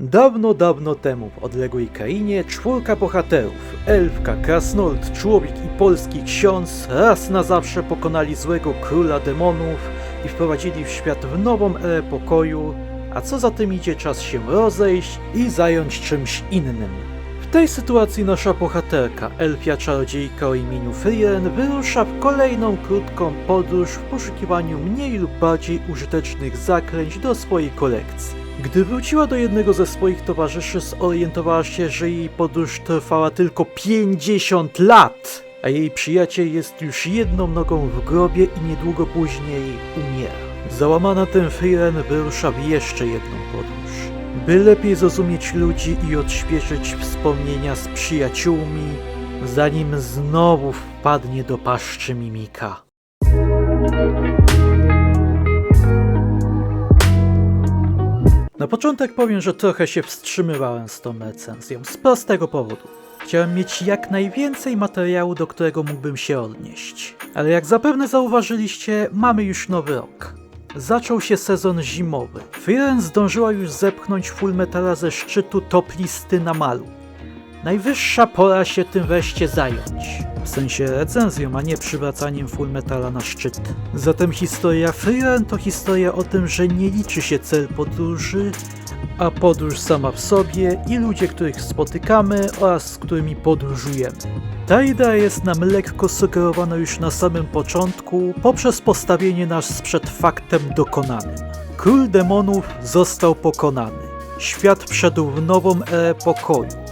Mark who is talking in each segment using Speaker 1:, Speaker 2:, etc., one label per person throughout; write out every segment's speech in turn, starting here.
Speaker 1: Dawno, dawno temu w odległej krainie czwórka bohaterów, elfka, krasnolud, człowiek i polski ksiądz raz na zawsze pokonali złego króla demonów i wprowadzili w świat w nową erę pokoju, a co za tym idzie czas się rozejść i zająć czymś innym. W tej sytuacji nasza bohaterka, elfia czarodziejka o imieniu Frieren, wyrusza w kolejną krótką podróż w poszukiwaniu mniej lub bardziej użytecznych zaklęć do swojej kolekcji. Gdy wróciła do jednego ze swoich towarzyszy, zorientowała się, że jej podróż trwała tylko 50 lat, a jej przyjaciel jest już jedną nogą w grobie i niedługo później umiera. Załamana tym Frieren wyrusza w jeszcze jedną podróż, by lepiej zrozumieć ludzi i odświeżyć wspomnienia z przyjaciółmi, zanim znowu wpadnie do paszczy Mimika. Na początek powiem, że trochę się wstrzymywałem z tą recenzją, z prostego powodu. Chciałem mieć jak najwięcej materiału, do którego mógłbym się odnieść. Ale jak zapewne zauważyliście, mamy już nowy rok. Zaczął się sezon zimowy. Frieren zdążyła już zepchnąć Fullmetala ze szczytu top listy na malu. Najwyższa pora się tym wreszcie zająć. W sensie recenzją, a nie przywracaniem Fullmetala na szczyt. Zatem historia Frieren to historia o tym, że nie liczy się cel podróży, a podróż sama w sobie i ludzie, których spotykamy oraz z którymi podróżujemy. Ta idea jest nam lekko sugerowana już na samym początku poprzez postawienie nas przed faktem dokonanym. Król demonów został pokonany. Świat wszedł w nową erę pokoju.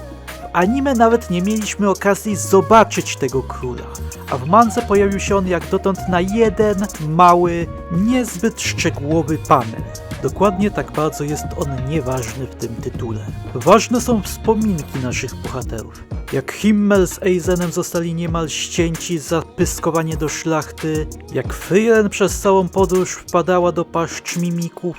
Speaker 1: Anime nawet nie mieliśmy okazji zobaczyć tego króla, a w mance pojawił się on jak dotąd na jeden mały, niezbyt szczegółowy panel. Dokładnie tak bardzo jest on nieważny w tym tytule. Ważne są wspominki naszych bohaterów. Jak Himmel z Eisenem zostali niemal ścięci za pyskowanie do szlachty, jak Frieren przez całą podróż wpadała do paszcz mimików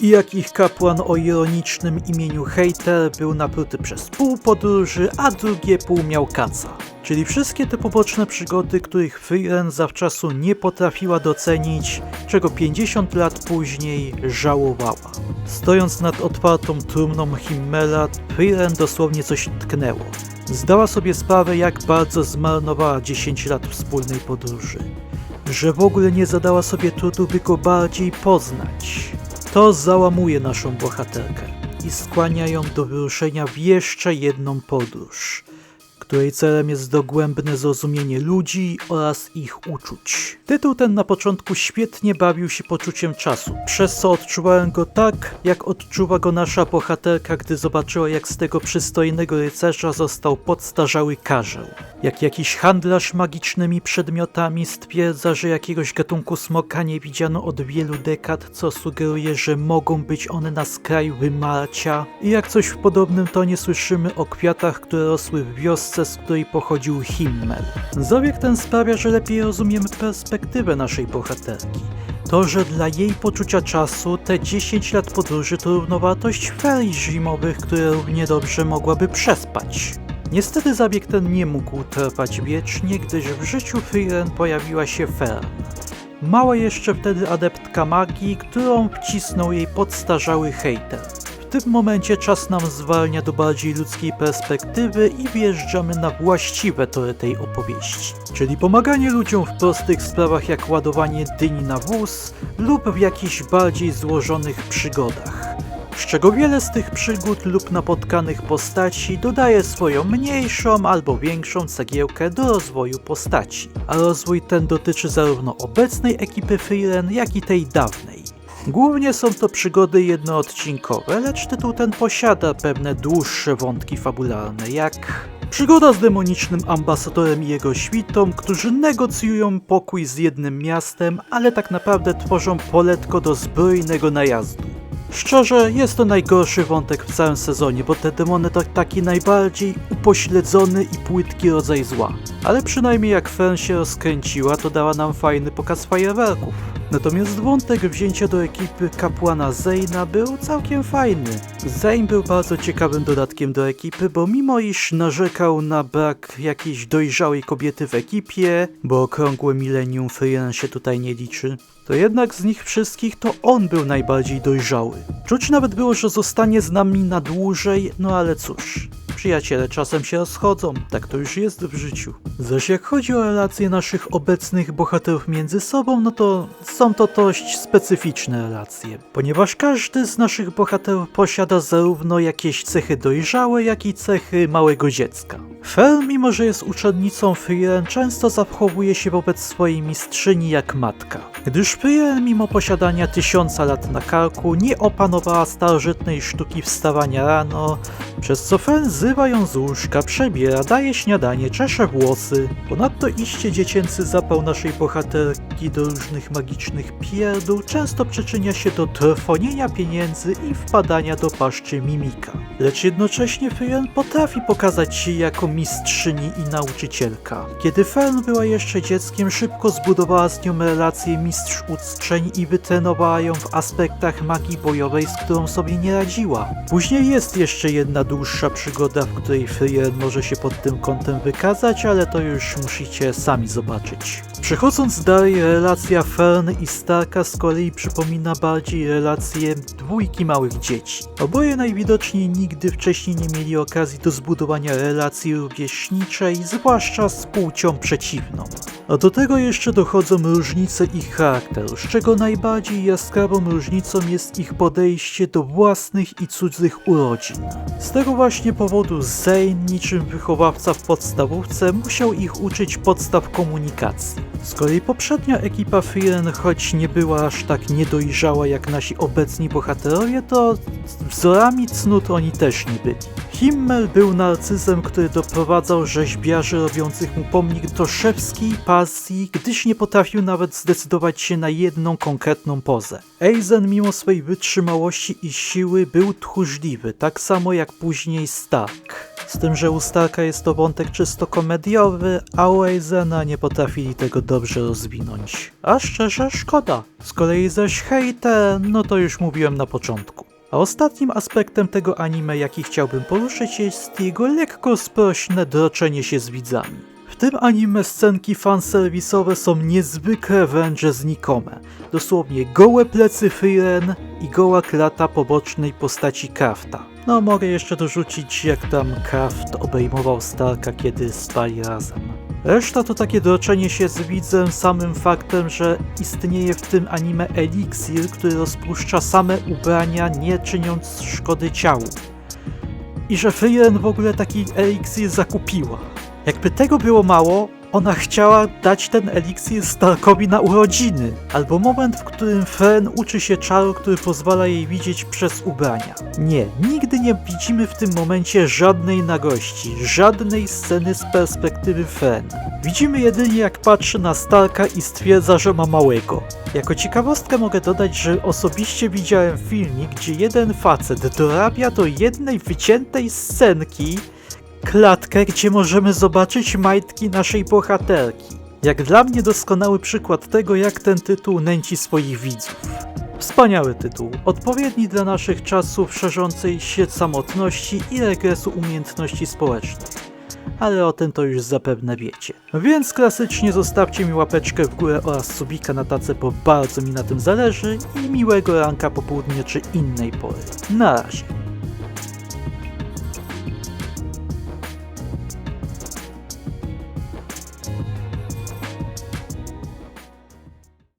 Speaker 1: i jak ich kapłan o ironicznym imieniu Hater był napruty przez pół podróży, a drugie pół miał kaca. Czyli wszystkie te poboczne przygody, których Frieren zawczasu nie potrafiła docenić, czego 50 lat później żałowała. Stojąc nad otwartą trumną Himmela, Frieren dosłownie coś tknęło. Zdała sobie sprawę, jak bardzo zmarnowała 10 lat wspólnej podróży. Że w ogóle nie zadała sobie trudu, by go bardziej poznać. To załamuje naszą bohaterkę i skłania ją do wyruszenia w jeszcze jedną podróż, której celem jest dogłębne zrozumienie ludzi oraz ich uczuć. Tytuł ten na początku świetnie bawił się poczuciem czasu, przez co odczuwałem go tak, jak odczuwa go nasza bohaterka, gdy zobaczyła, jak z tego przystojnego rycerza został podstarzały karzeł. Jak jakiś handlarz magicznymi przedmiotami stwierdza, że jakiegoś gatunku smoka nie widziano od wielu dekad, co sugeruje, że mogą być one na skraju wymarcia. I jak coś w podobnym tonie słyszymy o kwiatach, które rosły w wiosce, z której pochodził Himmel. Zabieg ten sprawia, że lepiej rozumiemy perspektywę naszej bohaterki. To, że dla jej poczucia czasu te 10 lat podróży to równowartość ferii zimowych, które równie dobrze mogłaby przespać. Niestety zabieg ten nie mógł trwać wiecznie, gdyż w życiu Frieren pojawiła się Fern. Mała jeszcze wtedy adeptka magii, którą wcisnął jej podstarzały hejter. Tym momencie czas nam zwalnia do bardziej ludzkiej perspektywy i wjeżdżamy na właściwe tory tej opowieści. Czyli pomaganie ludziom w prostych sprawach jak ładowanie dyni na wóz lub w jakichś bardziej złożonych przygodach. Z czego wiele z tych przygód lub napotkanych postaci dodaje swoją mniejszą albo większą cegiełkę do rozwoju postaci. A rozwój ten dotyczy zarówno obecnej ekipy Freelen, jak i tej dawnej. Głównie są to przygody jednoodcinkowe, lecz tytuł ten posiada pewne dłuższe wątki fabularne, jak przygoda z demonicznym ambasadorem i jego świtą, którzy negocjują pokój z jednym miastem, ale tak naprawdę tworzą poletko do zbrojnego najazdu. Szczerze, jest to najgorszy wątek w całym sezonie, bo te demony to taki najbardziej upośledzony i płytki rodzaj zła. Ale przynajmniej jak Fern się rozkręciła, to dała nam fajny pokaz fajerwerków. Natomiast wątek wzięcia do ekipy kapłana Zayna był całkiem fajny. Zayn był bardzo ciekawym dodatkiem do ekipy, bo mimo iż narzekał na brak jakiejś dojrzałej kobiety w ekipie, bo okrągłe milenium Freelan się tutaj nie liczy, to jednak z nich wszystkich to on był najbardziej dojrzały. Czuć nawet było, że zostanie z nami na dłużej, no ale cóż. Przyjaciele czasem się rozchodzą, tak to już jest w życiu. Zaś jak chodzi o relacje naszych obecnych bohaterów między sobą, no to są to dość specyficzne relacje, ponieważ każdy z naszych bohaterów posiada zarówno jakieś cechy dojrzałe, jak i cechy małego dziecka. Fel, mimo że jest uczennicą Frieren, często zachowuje się wobec swojej mistrzyni jak matka. Gdyż Frieren, mimo posiadania tysiąca lat na karku, nie opanowała starożytnej sztuki wstawania rano, przez co Fel zrywa ją z łóżka, przebiera, daje śniadanie, czesze włosy. Ponadto iście dziecięcy zapał naszej bohaterki do różnych magicznych pierdół często przyczynia się do trwonienia pieniędzy i wpadania do paszczy mimika. Lecz jednocześnie Frieren potrafi pokazać się jako mistrzyni i nauczycielka. Kiedy Fern była jeszcze dzieckiem, szybko zbudowała z nią relację mistrz uczeń i wytrenowała ją w aspektach magii bojowej, z którą sobie nie radziła. Później jest jeszcze jedna dłuższa przygoda, w której Frieren może się pod tym kątem wykazać, ale to już musicie sami zobaczyć. Przechodząc dalej, relacja Fern i Starka z kolei przypomina bardziej relację dwójki małych dzieci. Oboje najwidoczniej nigdy wcześniej nie mieli okazji do zbudowania relacji rówieśniczej, zwłaszcza z płcią przeciwną. A do tego jeszcze dochodzą różnice ich charakteru, z czego najbardziej jaskrawą różnicą jest ich podejście do własnych i cudzych urodzin. Z tego właśnie powodu Zane, niczym wychowawca w podstawówce, musiał ich uczyć podstaw komunikacji. Z kolei poprzednia ekipa Frieren, choć nie była aż tak niedojrzała jak nasi obecni bohaterowie, to wzorami cnót oni też nie byli. Himmel był narcyzem, który doprowadzał rzeźbiarzy robiących mu pomnik do szewskiej pasji, gdyż nie potrafił nawet zdecydować się na jedną konkretną pozę. Eisen mimo swej wytrzymałości i siły był tchórzliwy, tak samo jak później Stark. Z tym, że u Starka jest to wątek czysto komediowy, a u Eisena nie potrafili tego dobrze rozwinąć. A szczerze szkoda. Z kolei zaś hejter, no to już mówiłem na początku. A ostatnim aspektem tego anime, jaki chciałbym poruszyć, jest jego lekko sprośne droczenie się z widzami. W tym anime scenki fanserwisowe są niezwykle wręcze znikome. Dosłownie gołe plecy Frieren i goła klata pobocznej postaci Krafta. No mogę jeszcze dorzucić jak tam Kraft obejmował Starka kiedy spali razem. Reszta to takie droczenie się z widzem samym faktem, że istnieje w tym anime eliksir, który rozpuszcza same ubrania, nie czyniąc szkody ciału. I że Frieren w ogóle taki eliksir zakupiła. Jakby tego było mało, ona chciała dać ten eliksir Starkowi na urodziny, albo moment, w którym Fren uczy się czaru, który pozwala jej widzieć przez ubrania. Nie, nigdy nie widzimy w tym momencie żadnej nagości, żadnej sceny z perspektywy Fren. Widzimy jedynie jak patrzy na Starka i stwierdza, że ma małego. Jako ciekawostkę mogę dodać, że osobiście widziałem filmik, gdzie jeden facet dorabia do jednej wyciętej scenki klatkę, gdzie możemy zobaczyć majtki naszej bohaterki. Jak dla mnie doskonały przykład tego, jak ten tytuł nęci swoich widzów. Wspaniały tytuł, odpowiedni dla naszych czasów szerzącej się samotności i regresu umiejętności społecznych. Ale o tym to już zapewne wiecie. Więc klasycznie zostawcie mi łapeczkę w górę oraz subika na tacę, bo bardzo mi na tym zależy i miłego ranka, popołudnia czy innej pory. Na razie.